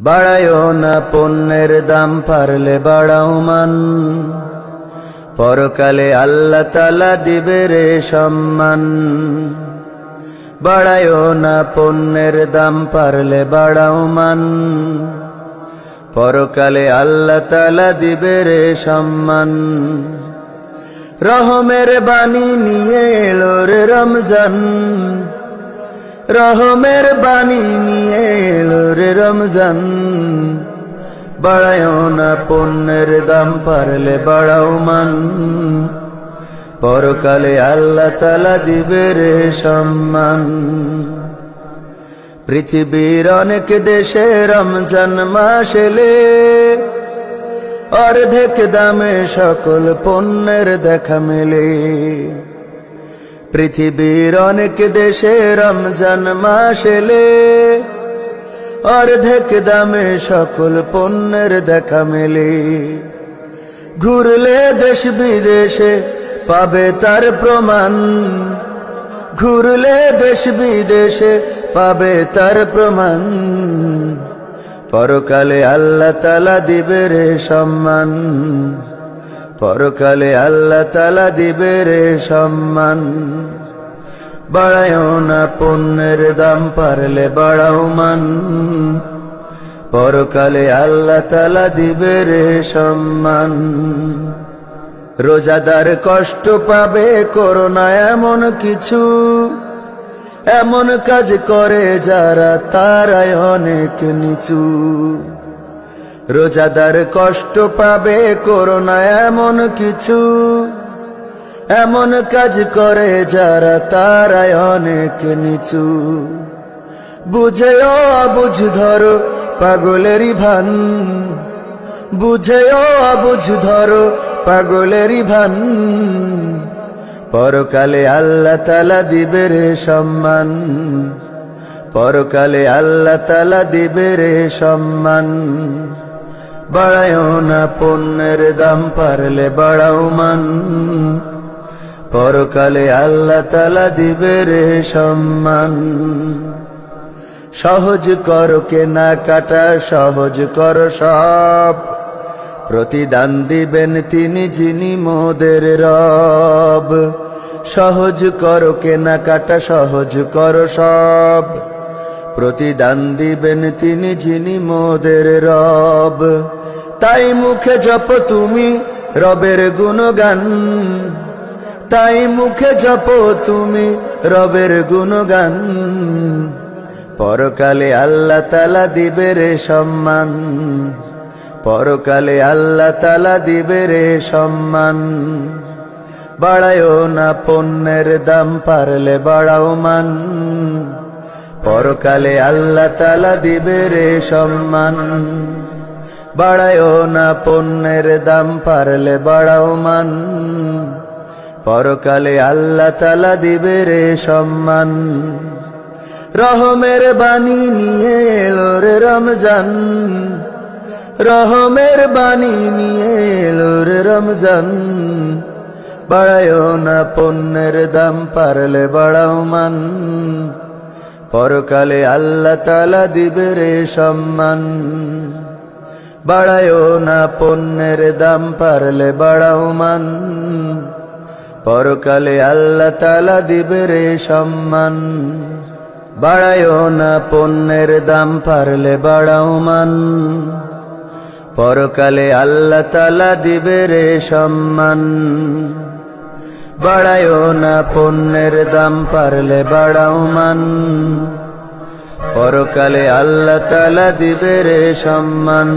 বাড়ায়ও না পণ্যের দাম, পারলে বাড়াও মান। পরকালে আল্লাহ তালা দিবে রে সম্মান। বাড়ায়ও না পণ্যের দাম, পারলে বাড়াও মান। পরকালে আল্লাহ তালা দিবে রে সম্মান। রহমের বাণী নিয়ে এলো রে রমজান। রহমের বাণী নিয়ে এলো রে রমজান। বাড়ায়ও না পণ্যের দাম, পারলে বাড়াও মান। পরকালে আল্লাহ তালা দিবে রে সম্মান। পৃথিবীর অনেক দেশে রমজান মাস এলে অর্ধেক দামে সকল পণ্যের দেখা মেলে। পৃথিবীর অনেক দেশে রমজান মাস এলে অর্ধেক দামে সকল পণ্যের দেখা মেলে। ঘুরলে দেশ বিদেশে পাবে তার প্রমাণ। ঘুরলে দেশ বিদেশে পাবে তার প্রমাণ। পরকালে আল্লাহ তালা দিবে রে সম্মান। পরকালে আল্লাহ তালা দিবে রে সম্মান। বাড়ায়ও না পণ্যের দাম, পারলে বাড়াও মান। পরকালে আল্লাহ তালা দিবে রে সম্মান। রোজাদার কষ্ট পাবে করোনা এমন কিছু। এমন কাজ করে যারা, তারাই অনেক নিচু। রোজাদার কষ্ট পাবে, করোনা এমন কিছু। এমন কাজ করে যারা তারাই অনেক নিচু। বুঝেও বুঝ ধরো পাগলেরই ভান। বুঝেও বুঝ ধরো পাগলেরই ভান। পরকালে আল্লাহ তালা দিবে রে সম্মান। পরকালে আল্লাহ তালা দিবে রে সম্মান। বাড়ায়ও না পণ্যের দাম, পারলে বাড়াও মান। পরকালে আল্লাহ তালা দিবে রে সম্মান। সহজ কর কেনা কাটা, সহজ কর সব। প্রতিদান দিবেন তিনি যিনি মোদের রব। সহজ কর কেনা কাটা, সহজ কর সব। প্রতিদান দিবেন তিনি, যিনি মোদের রব। তাই মুখে জপ তুমি, রবের গুণগান। তাই মুখে জপ তুমি, রবের গুণগান। পরকালে আল্লাহ তালা দিবে রে সম্মান। পরকালে আল্লাহ তালা দিবে রে সম্মান। বাড়ায়ও না পণ্যের দাম, পারলে বাড়াও মান। পরকালে আল্লাহ তালা দিবে রে সম্মান। বাড়ায়ও না পণ্যের দাম, পারলে বাড়াও মান। পরকালে আল্লাহ তালা দিবে রে সম্মান। রহমের বাণী নিয়ে এলো রে রমজান। রহমের বাণী নিয়ে এলো রে রমজান। বাড়ায়ও না পণ্যের দাম, পারলে বাড়াও মান। পরকালে আল্লাহ তালা দিবে রে সম্মান। বাড়ায়ও না পণ্যের দাম, পারলে বাড়াও মান। পরকালে আল্লাহ তালা দিবে রে সম্মান। বাড়ায়ও না পণ্যের দাম, পারলে বাড়াও মান। পরকালে আল্লাহ তালা দিবে রে সম্মান। বাড়ায়ও না পণ্যের দাম পারলে বাড়াও মান। পরকালে আল্লাহ তালা দিবে রে সম্মান।